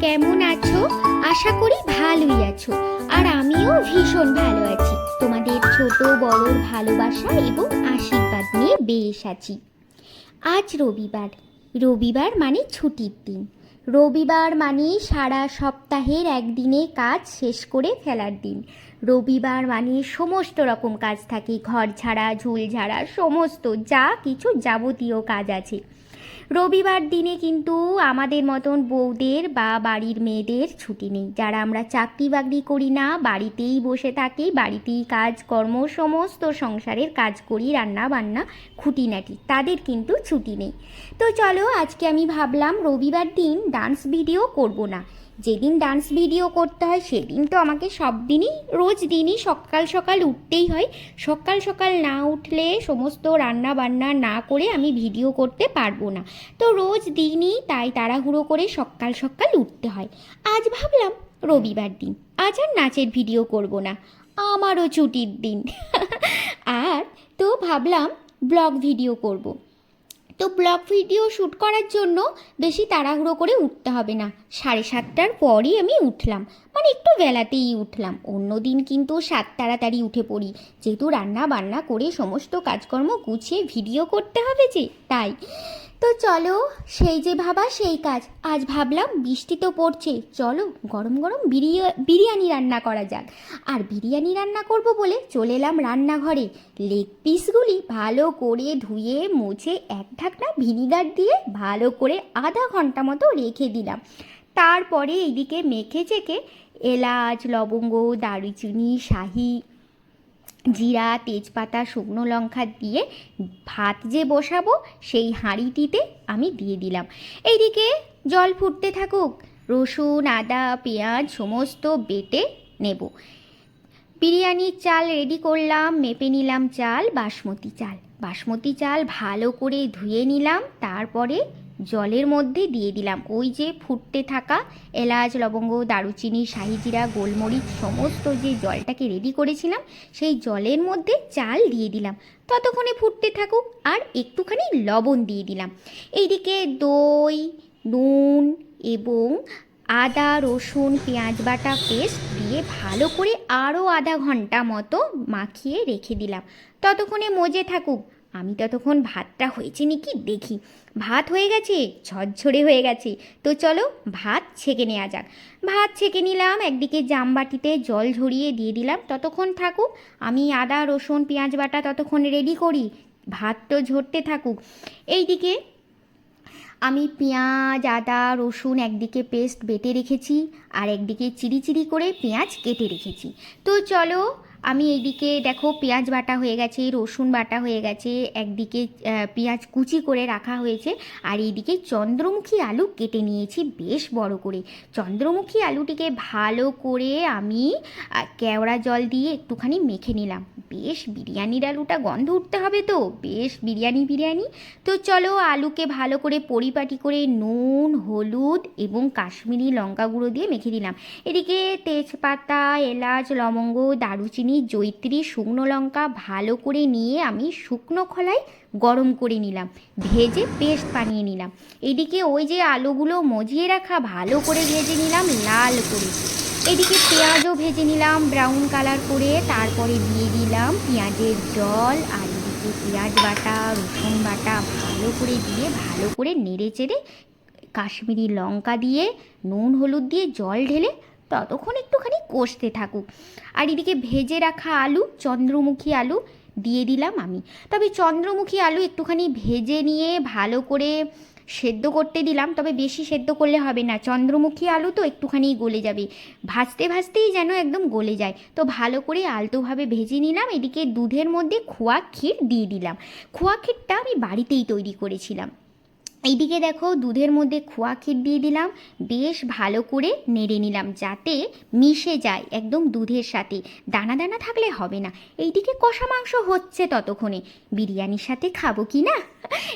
কেমন আছো? আশা করি ভালোই আছো। আর আমিও ভীষণ ভালো আছি। তোমাদের ছোট বড়র ভালোবাসা এবং আশীর্বাদ নিয়ে বেশ আছি। আজ রবিবার। রবিবার মানে ছুটির দিন। রবিবার মানে সারা সপ্তাহের একদিনে কাজ শেষ করে ফেলার দিন। রবিবার মানে সমস্ত রকম কাজ থাকে। ঘর ঝাড়া, ঝুল ঝাড়া, সমস্ত যা কিছু যাবতীয় কাজ আছে। রবিবার দিনে কিন্তু আমাদের মতন বউদের বা বাড়ির মেয়েদের ছুটি নেই। যারা আমরা চাকরি বাকরি করি না, বাড়িতেই বসে থাকি, বাড়িতেই কাজ, কর্ম, সমস্ত সংসারের কাজ করি রান্না বান্না খুঁটিনাটি, তাদের কিন্তু ছুটি নেই। তো চলো আজকে আমি ভাবলাম রবিবার দিন ডান্স ভিডিও করব না। যেদিন ডান্স ভিডিও করতে হয়, সেদিন তো আমাকে সব দিনই, রোজ দিনই সকাল সকাল উঠতেই হয়। সকাল সকাল না উঠলে সমস্ত রান্না বান্না না করে আমি ভিডিও করতে পারব না। তো রোজ দিনই তাই তাড়াহুড়ো করে সকাল সকাল উঠতে হয়। আজ ভাবলাম রবিবার দিন, আজ আর নাচের ভিডিও করব না। আমারও ছুটির দিন। আর তো ভাবলাম ব্লগ ভিডিও করব। তো ব্লগ ভিডিও শ্যুট করার জন্য বেশি তাড়াহুড়ো করে উঠতে হবে না। সাড়ে সাতটার পরই আমি উঠলাম। মানে একটু বেলাতেই উঠলাম। অন্য দিন কিন্তু সাত তাড়াতাড়ি উঠে পড়ি। যেহেতু রান্না বান্না করে সমস্ত কাজকর্ম গুছিয়ে ভিডিও করতে হবে যে, তাই তো চলো, সেই যে ভাবা সেই কাজ। আজ ভাবলাম বৃষ্টি তো পড়ছে, চলো গরম গরম বিরিয়া, বিরিয়ানি রান্না করা যাক। আর বিরিয়ানি রান্না করব বলে চলে এলাম রান্নাঘরে। লেগ পিসগুলি ভালো করে ধুয়ে, মুছে এক ঢাকনা ভিনিগার দিয়ে ভালো করে আধা ঘণ্টা মতো রেখে দিলাম। তারপরে এইদিকে মেখে চেকে এলাচ, লবঙ্গ, দারুচিনি, শাহি জিরা, তেজপাতা, শুকনো লঙ্কা দিয়ে ভাত যে বসাবো, সেই হাঁড়িটিতে আমি দিয়ে দিলাম। এইদিকে জল ফুটতে থাকুক, রসুন, আদা, পেঁয়াজ সমস্ত বেটে নেব। বিরিয়ানির চাল রেডি করলাম, মেপে নিলাম চাল, বাসমতি চাল। বাসমতি চাল ভালো করে ধুয়ে নিলাম, তারপরে জলের মধ্যে দিয়ে দিলাম। ওই যে ফুটতে থাকা এলাচ, লবঙ্গ, দারুচিনি, শাহিজিরা, গোলমরিচ, সমস্ত যে জলটাকে রেডি করেছিলাম, সেই জলের মধ্যে চাল দিয়ে দিলাম। ততক্ষণে ফুটতে থাকুক আর একটুখানি লবণ দিয়ে দিলাম। এইদিকে দই, নুন এবং আদা, রসুন, পেঁয়াজ বাটা পেস্ট দিয়ে ভালো করে আরও আধা ঘণ্টা মতো মাখিয়ে রেখে দিলাম। ততক্ষণে মজে থাকুক। আমি ততক্ষণ ভাতটা হয়েছে নাকি দেখি। ভাত হয়ে গেছে, ঝরঝরে হয়ে গেছে। তো চলো ভাত ছেঁকে নেওয়া যাক। ভাত ছেঁকে নিলাম, একদিকে জামবাটিতে জল ঝরিয়ে দিয়ে দিলাম। ততক্ষণ থাকুক, আমি আদা, রসুন, পেঁয়াজ বাটা ততক্ষণ রেডি করি। ভাত তো ঝরতে থাকুক। এইদিকে আমি পেঁয়াজ, আদা, রসুন একদিকে পেস্ট বেটে রেখেছি আর একদিকে চিরি চিরি করে পেঁয়াজ কেটে রেখেছি। তো চলো আমি এইদিকে দেখো পেঁয়াজ বাটা হয়ে গেছে, রসুন বাটা হয়ে গেছে, একদিকে পেঁয়াজ কুচি করে রাখা হয়েছে, আর এইদিকে চন্দ্রমুখী আলু কেটে নিয়েছি বেশ বড় করে। চন্দ্রমুখী আলুটিকে ভালো করে আমি কেওড়া জল দিয়ে একটুখানি মেখে নিলাম। বেশ বিরিয়ানির আলুটা গন্ধ উঠতে হবে তো, বেশ বিরিয়ানি বিরিয়ানি। তো চলো আলুকে ভালো করে পরিপাটি করে নুন, হলুদ এবং কাশ্মীরি লঙ্কা গুঁড়ো দিয়ে মেখে দিলাম এদিকে তেজপাতা, এলাচ, লবঙ্গ, দারুচিনি, জৈত্রী, শুকনো লঙ্কা ভালো করে নিয়ে আমি শুকনো খোলায় গরম করে নিলাম। ভেজে পেস্ট বানিয়ে নিলাম। এদিকে ওই যে আলুগুলো মজিয়ে রাখা ভালো করে ভেজে নিলাম লাল করে। এদিকে পেঁয়াজও ভেজে নিলাম ব্রাউন কালার করে তারপরে দিয়ে দিলাম পেঁয়াজের জল আর এদিকে পেঁয়াজ বাটা, রসুন বাটা ভালো করে দিয়ে, ভালো করে নেড়ে চেড়ে কাশ্মীরি লঙ্কা দিয়ে, নুন, হলুদ দিয়ে জল ঢেলে ততক্ষণ একটুখানি কষতে থাকুক। আর এদিকে ভেজে রাখা আলু, চন্দ্রমুখী আলু দিয়ে দিলাম আমি। তবে চন্দ্রমুখী আলু একটুখানি ভেজে নিয়ে ভালো করে সেদ্ধ করতে দিলাম, তবে বেশি সেদ্ধ করলে হবে না। চন্দ্রমুখী আলু তো একটুখানি গলে যাবে। ভাজতে ভাজতেই যেন একদম গলে যায়। তো ভালো করে আলতোভাবে ভেজে নিলাম, এদিকে দুধের মধ্যে খোয়া ক্ষীর দিয়ে দিলাম। খোয়া ক্ষীরটা আমি বাড়িতেই তৈরি করেছিলাম। এইদিকে দেখো দুধের মধ্যে খোয়া ক্ষীর দিয়ে দিলাম, বেশ ভালো করে নেড়ে নিলাম যাতে মিশে যায় একদম দুধের সাথে। দানা দানা থাকলে হবে না। এইদিকে কষা মাংস হচ্ছে ততক্ষণে। বিরিয়ানির সাথে খাব কি না?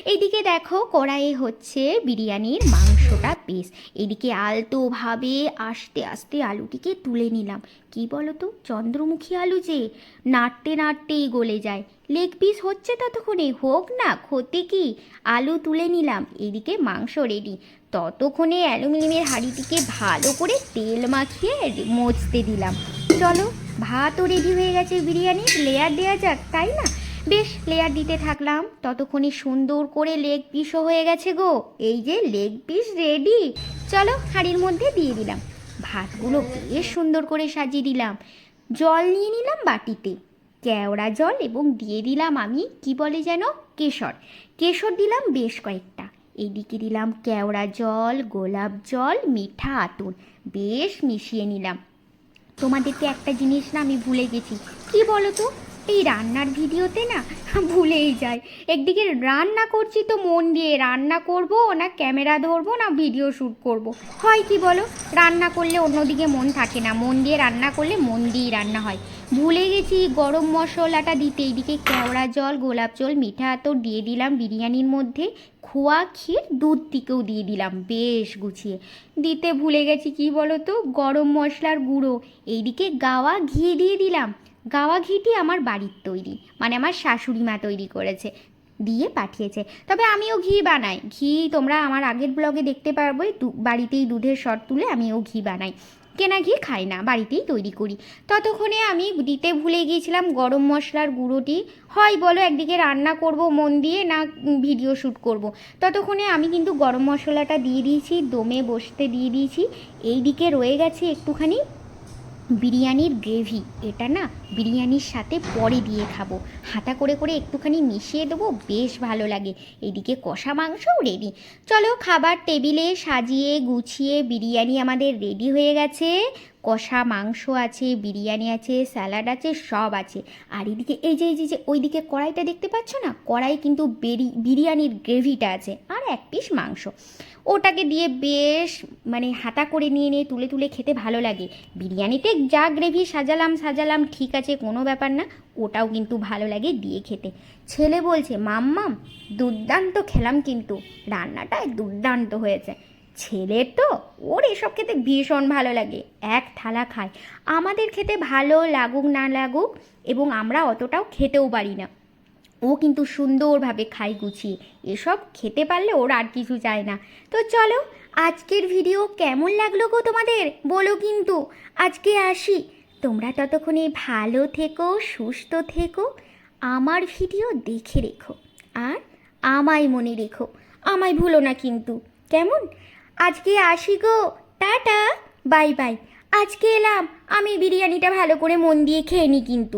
এইদিকে দেখো কড়াইয়ে হচ্ছে বিরিয়ানির মাংসটা বেশ। এদিকে আলতোভাবে আস্তে আস্তে আলুটিকে তুলে নিলাম। কি বলো তো চন্দ্রমুখী আলু যে নাড়তে নাড়তেই গলে যায়। লেগ পিস হচ্ছে ততক্ষণে, হোক না ক্ষতি কি? আলু তুলে নিলাম, এদিকে মাংস রেডি ততক্ষণে অ্যালুমিনিয়ামের হাঁড়িটিকে ভালো করে তেল মাখিয়ে মজতে দিলাম। চলো, ভাতও রেডি হয়ে গেছে বিরিয়ানির লেয়ার দেওয়া যাক, তাই না? বেশ লেয়ার দিতে থাকলাম। ততক্ষণে সুন্দর করে লেগ পিসও হয়ে গেছে গো। এই যে লেগ পিস রেডি চলো, হাঁড়ির মধ্যে দিয়ে দিলাম। ভাতগুলো বেশ সুন্দর করে সাজিয়ে দিলাম। জল নিয়ে নিলাম বাটিতে। কেওড়া জল এবং দিয়ে দিলাম আমি, কি বলে যেন, কেশর। কেশর দিলাম বেশ কয়েকটা। এইদিকে দিলাম কেওড়া জল, গোলাপ জল, মিঠা আতর। বেশ মিশিয়ে নিলাম। তোমাদেরকে একটা জিনিস না আমি ভুলে গেছি। কি বলো তো? এই রান্নার ভিডিওতে না ভুলেই যাই। একদিকে রান্না করছি তো মন দিয়ে, রান্না করব না ক্যামেরা ধরবো না ভিডিও শ্যুট করব। হয় কি বলো? রান্না করলে অন্যদিকে মন থাকে না। মন দিয়ে রান্না করলে মন দিয়েই রান্না হয়। ভুলে গেছি গরম মশলাটা দিতে। এইদিকে কেওড়া জল, গোলাপ জল, মিঠা আতর দিয়ে দিলাম বিরিয়ানির মধ্যে। খোয়া ক্ষীর দুধ দিকেও দিয়ে দিলাম। বেশ গুছিয়ে। দিতে ভুলে গেছি কি বলো তো? গরম মশলার গুঁড়ো। এইদিকে গাওয়া ঘি দিয়ে দিলাম। গাওয়া ঘিটি আমার বাড়ির তৈরি মানে আমার শাশুড়ি মা তৈরি করেছে, দিয়ে পাঠিয়েছে। তবে আমিও ঘি বানাই। ঘি তোমরা আমার আগের ব্লগে দেখতে পারবে বাড়িতেই দুধের শট তুলে আমিও ঘি বানাই। কেনা ঘি খাই না, বাড়িতেই তৈরি করি। ততক্ষণে আমি দিতে ভুলে গিয়েছিলাম গরম মশলার গুঁড়োটি। হয় বলো, একদিকে রান্না করব, মন দিয়ে না ভিডিও শ্যুট করব। ততক্ষণে আমি কিন্তু গরম মশলাটা দিয়ে দিয়েছি, দমে বসতে দিয়ে দিয়েছি। এই দিকে রয়ে গেছে একটুখানি বিরিয়ানির গ্রেভি। এটা না বিরিয়ানির সাথে পরে দিয়ে খাব। হাতা করে করে একটুখানি মিশিয়ে দেবো, বেশ ভালো লাগে। এদিকে কষা মাংসও রেডি চলো খাবার টেবিলে সাজিয়ে গুছিয়ে বিরিয়ানি আমাদের রেডি হয়ে গেছে। কষা মাংস আছে, বিরিয়ানি আছে, স্যালাড আছে, সব আছে। আর এদিকে এই যে, এই যে- ওইদিকে কড়াইটা দেখতে পাচ্ছ না? কড়াই কিন্তু বেরি, বিরিয়ানির গ্রেভিটা আছে আর এক পিস মাংস। ওটাকে দিয়ে বেশ মানে হাতা করে নিয়ে নিয়ে তুলে তুলে খেতে ভালো লাগে। বিরিয়ানিতে যা গ্রেভি সাজালাম সাজালাম, ঠিক আছে, কোনো ব্যাপার না, ওটাও কিন্তু ভালো লাগে দিয়ে খেতে। ছেলে বলছে, মাম্মাম, দুর্দান্ত খেলাম কিন্তু। রান্নাটা দুর্দান্ত হয়েছে। ছেলের তো, ওর এসব খেতে ভীষণ ভালো লাগে। এক থালা খায়। আমাদের খেতে ভালো লাগুক না লাগুক, এবং আমরা অতটাও খেতেও পারি না। ও কিন্তু সুন্দরভাবে খায় গুছিয়ে এসব খেতে পারলে ওর আর কিছু চায় না। তো চলো, আজকের ভিডিও কেমন লাগল গো তোমাদের? বলো কিন্তু। আজকে আসি। তোমরা ততক্ষণে ভালো থেকো, সুস্থ থেকো। আমার ভিডিও দেখে রেখো। আর আমায় মনে রেখো। আমায় ভুলো না কিন্তু। কেমন? আজকে আসি গো। টাটা। Bye bye. আজকে এলাম। আমি বিরিয়ানিটা ভালো করে মন দিয়ে খেয়ে নিই কিন্তু।